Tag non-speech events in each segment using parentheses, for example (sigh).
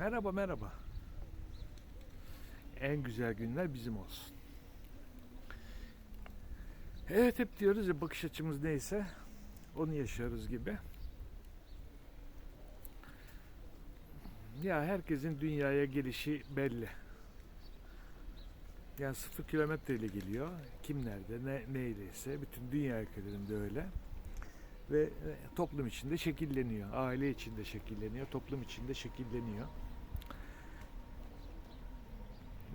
Merhaba merhaba. En güzel günler bizim olsun. Evet hep diyoruz ya bakış açımız neyse onu yaşıyoruz gibi. Ya herkesin dünyaya gelişi belli. Yani sıfır kilometreyle geliyor. Kim nerede, ne, neyleyse bütün dünya ülkelerinde öyle. Ve e, toplum içinde şekilleniyor. Aile içinde şekilleniyor. Toplum içinde şekilleniyor.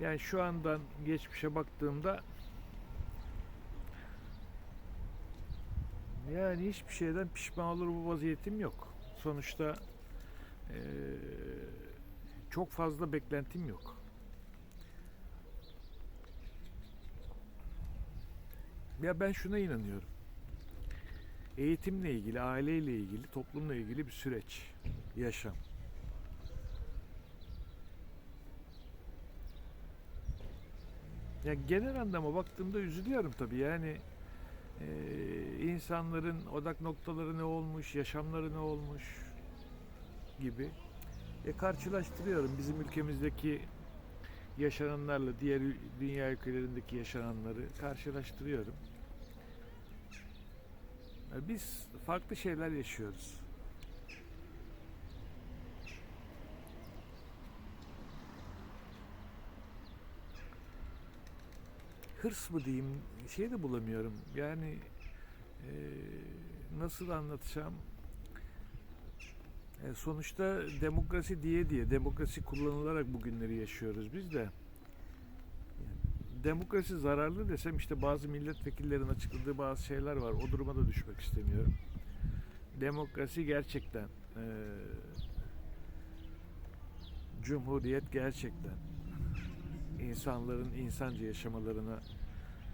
Yani şu andan geçmişe baktığımda yani hiçbir şeyden pişman olur bu vaziyetim yok. Sonuçta eee, çok fazla beklentim yok. Ya ben şuna inanıyorum. Eğitimle ilgili, aileyle ilgili, toplumla ilgili bir süreç, yaşam. Ya genel anlama baktığımda üzülüyorum tabii yani eee, insanların odak noktaları ne olmuş, yaşamları ne olmuş gibi. E karşılaştırıyorum bizim ülkemizdeki yaşananlarla diğer dünya ülkelerindeki yaşananları karşılaştırıyorum. Ya Biz farklı şeyler yaşıyoruz. Hırs mı diyeyim, şey de bulamıyorum. Yani eee, nasıl anlatacağım? E, sonuçta demokrasi diye diye, demokrasi kullanılarak bugünleri yaşıyoruz biz de. Demokrasi zararlı desem işte bazı milletvekillerin açıkladığı bazı şeyler var. O duruma da düşmek istemiyorum. Demokrasi gerçekten e, Cumhuriyet gerçekten insanların insanca yaşamalarına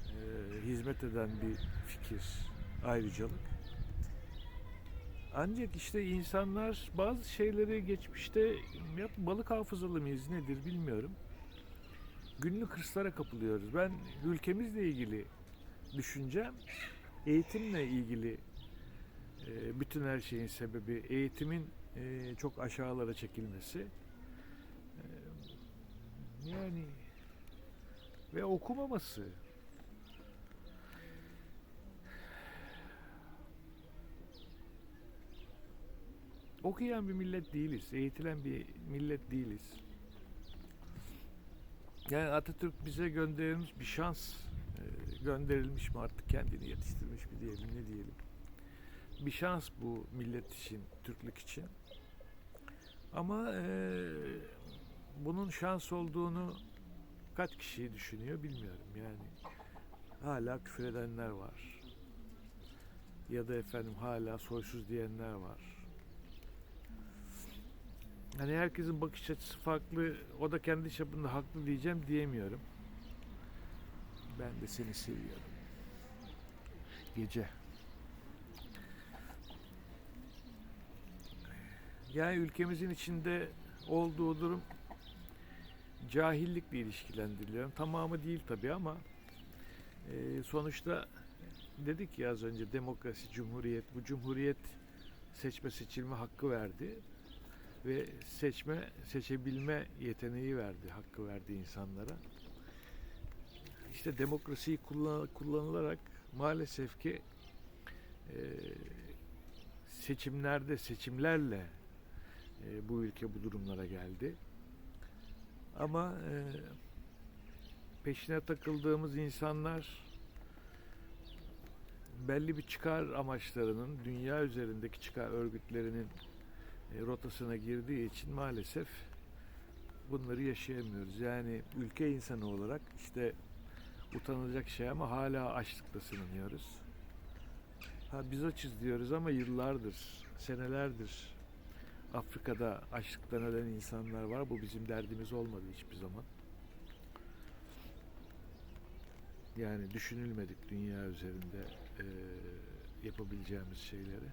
e, hizmet eden bir fikir, ayrıcalık. Ancak işte insanlar bazı şeyleri geçmişte balık hafızalı mıyız nedir bilmiyorum. Günlük hırslara kapılıyoruz. Ben ülkemizle ilgili düşüncem eğitimle ilgili e, bütün her şeyin sebebi eğitimin e, çok aşağılara çekilmesi. E, yani ve okumaması. Okuyan bir millet değiliz. Eğitilen bir millet değiliz. Yani Atatürk bize gönderilmiş bir şans e, gönderilmiş mi artık kendini yetiştirmiş mi diyelim ne diyelim. Bir şans bu millet için, Türklük için. Ama e, bunun şans olduğunu kaç kişi düşünüyor bilmiyorum yani. Hala küfür edenler var. Ya da efendim hala soysuz diyenler var. Hani herkesin bakış açısı farklı. O da kendi çapında haklı diyeceğim diyemiyorum. Ben de seni seviyorum. Gece. Yani ülkemizin içinde olduğu durum cahillikle ilişkilendiriliyor. Tamamı değil tabii ama e, sonuçta dedik ya az önce demokrasi, cumhuriyet. Bu cumhuriyet seçme seçilme hakkı verdi ve seçme, seçebilme yeteneği verdi, hakkı verdi insanlara. İşte demokrasiyi kullan, kullanılarak maalesef ki e, seçimlerde, seçimlerle e, bu ülke bu durumlara geldi. Ama e, peşine takıldığımız insanlar belli bir çıkar amaçlarının, dünya üzerindeki çıkar örgütlerinin e, rotasına girdiği için maalesef bunları yaşayamıyoruz. Yani ülke insanı olarak işte utanılacak şey ama hala açlıkla sınanıyoruz. Ha biz açız diyoruz ama yıllardır, senelerdir Afrika'da açlıktan ölen insanlar var. Bu bizim derdimiz olmadı hiçbir zaman. Yani düşünülmedik dünya üzerinde e, yapabileceğimiz şeyleri.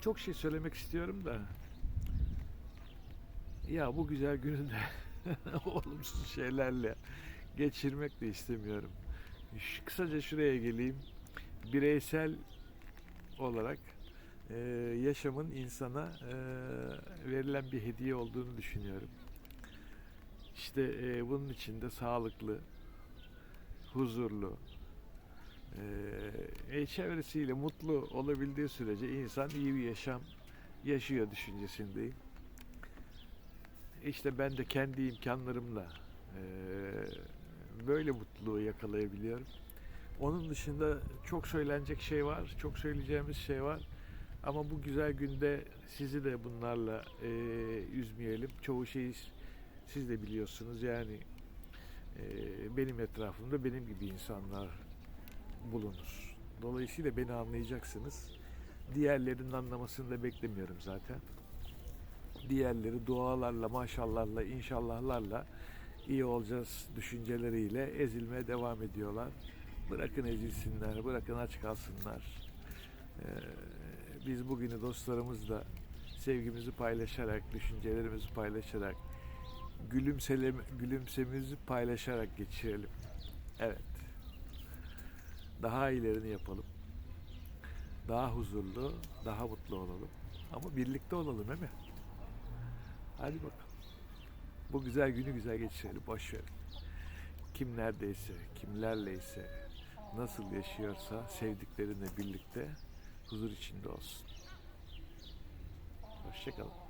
Çok şey söylemek istiyorum da ya bu güzel günü de (laughs) olumsuz şeylerle geçirmek de istemiyorum. Şu, kısaca şuraya geleyim. Bireysel olarak e, yaşamın insana e, verilen bir hediye olduğunu düşünüyorum. İşte e, bunun içinde sağlıklı, huzurlu, e, çevresiyle mutlu olabildiği sürece insan iyi bir yaşam yaşıyor düşüncesindeyim. İşte ben de kendi imkanlarımla e, böyle mutluluğu yakalayabiliyorum. Onun dışında çok söylenecek şey var, çok söyleyeceğimiz şey var. Ama bu güzel günde sizi de bunlarla e, üzmeyelim. Çoğu şeyi siz de biliyorsunuz. Yani e, benim etrafımda benim gibi insanlar bulunur. Dolayısıyla beni anlayacaksınız. Diğerlerinin anlamasını da beklemiyorum zaten. Diğerleri dualarla, maşallahlarla, inşallahlarla iyi olacağız düşünceleriyle ezilmeye devam ediyorlar. Bırakın ezilsinler, bırakın aç kalsınlar. Ee, biz bugünü dostlarımızla sevgimizi paylaşarak, düşüncelerimizi paylaşarak, gülümseleme, gülümsemizi paylaşarak geçirelim. Evet. Daha iyilerini yapalım. Daha huzurlu, daha mutlu olalım. Ama birlikte olalım değil mi? Hadi bakalım. Bu güzel günü güzel geçirelim. Boş verin. Kim neredeyse, kimlerleyse, nasıl yaşıyorsa sevdiklerinle birlikte huzur içinde olsun. Hoşçakalın.